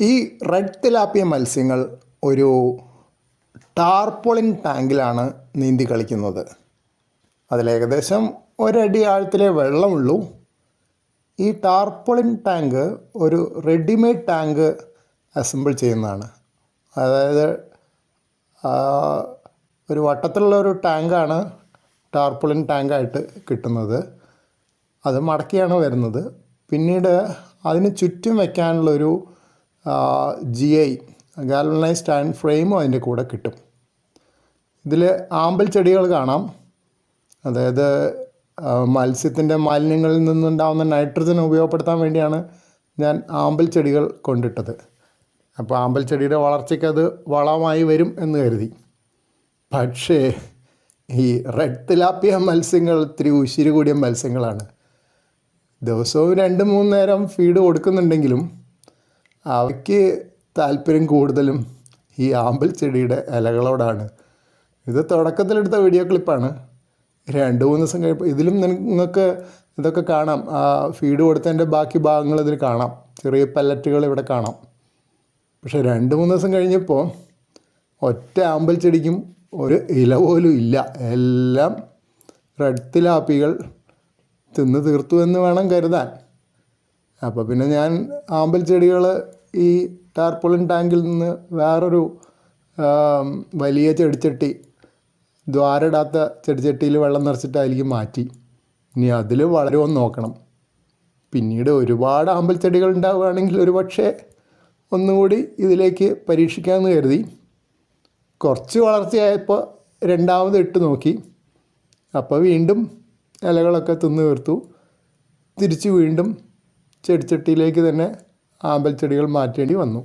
ഈ red tilapia മത്സ്യങ്ങൾ ഒരു ടാർപോളിൻ ടാങ്കിലാണ് നീന്തി കളിക്കുന്നത്. അതിലേകദേശം ഒരടി ആഴത്തിലെ വെള്ളമുള്ളൂ. ഈ ടാർപോളിൻ ടാങ്ക് ഒരു റെഡിമെയ്ഡ് ടാങ്ക് അസംബിൾ ചെയ്യുന്നതാണ്. അതായത് ഒരു വട്ടത്തിലുള്ള ഒരു ടാങ്കാണ് ടാർപോളിൻ ടാങ്കായിട്ട് കിട്ടുന്നത്. അത് മടക്കിയാണ് വരുന്നത്. പിന്നീട് അതിന് ചുറ്റും വയ്ക്കാനുള്ളൊരു ജി ഐ ഗാൽവനൈസ് സ്റ്റാൻഡ് ഫ്രെയിമും അതിന്റെ കൂടെ കിട്ടും. ഇതിൽ ആമ്പൽ ചെടികൾ കാണാം. അതായത് മത്സ്യത്തിന്റെ മാലിന്യങ്ങളിൽ നിന്നുണ്ടാകുന്ന നൈട്രജൻ ഉപയോഗപ്പെടുത്താൻ വേണ്ടിയാണ് ഞാൻ ആമ്പൽ ചെടികൾ കൊണ്ടിട്ടത്. അപ്പോൾ ആമ്പൽ ചെടിയുടെ വളർച്ചയ്ക്ക് അത് വളമായി വരും എന്ന് കരുതി. പക്ഷേ ഈ റെഡ് തിലാപ്പിയ മത്സ്യങ്ങൾ ഇത്തിരി ഉശിരി കൂടിയ മത്സ്യങ്ങളാണ്. ദിവസവും രണ്ട് മൂന്ന് നേരം ഫീഡ് കൊടുക്കുന്നുണ്ടെങ്കിലും അവയ്ക്ക് താല്പര്യം കൂടുതലും ഈ ആമ്പൽ ചെടിയുടെ ഇലകളോടാണ്. ഇത് തുടക്കത്തിലെടുത്ത വീഡിയോ ക്ലിപ്പാണ്. രണ്ട് മൂന്ന് ദിവസം കഴിയുമ്പോൾ ഇതിലും നിങ്ങൾക്ക് ഇതൊക്കെ കാണാം. ആ ഫീഡ് കൊടുത്തതിന്റെ ബാക്കി ഭാഗങ്ങൾ ഇതിൽ കാണാം. ചെറിയ പല്ലറ്റുകൾ ഇവിടെ കാണാം. പക്ഷേ രണ്ട് മൂന്ന് ദിവസം കഴിഞ്ഞപ്പോൾ ഒറ്റ ആമ്പൽ ചെടിക്കും ഒരു ഇല പോലും ഇല്ല. എല്ലാം റെഡ് തിലാപ്പികൾ തിന്ന് തീർത്തു എന്ന് വേണം കരുതാൻ. അപ്പോൾ പിന്നെ ഞാൻ ആമ്പൽ ചെടികൾ ഈ ടാർപ്പോളിൻ ടാങ്കിൽ നിന്ന് വേറൊരു വലിയ ചെടിച്ചട്ടി ദ്വാരടാത്ത ചെടിച്ചട്ടിയിൽ വെള്ളം നിറച്ചിട്ട് അതിലേക്ക് മാറ്റി. ഇനി അതിൽ വളരുമോ നോക്കണം. പിന്നീട് ഒരുപാട് ആമ്പൽ ചെടികൾ ഉണ്ടാവുകയാണെങ്കിൽ ഒരു പക്ഷേ ഒന്നുകൂടി ഇതിലേക്ക് പരീക്ഷിക്കാമെന്ന് കരുതി. കുറച്ച് വളർച്ചയായപ്പോൾ രണ്ടാമത് ഇട്ട് നോക്കി. അപ്പോൾ വീണ്ടും ഇലകളൊക്കെ തിന്ന് തീർത്തു. തിരിച്ച് വീണ്ടും ചെടിച്ചട്ടിയിലേക്ക് തന്നെ ആമ്പൽ ചെടികൾ മാറ്റേണ്ടി വന്നു.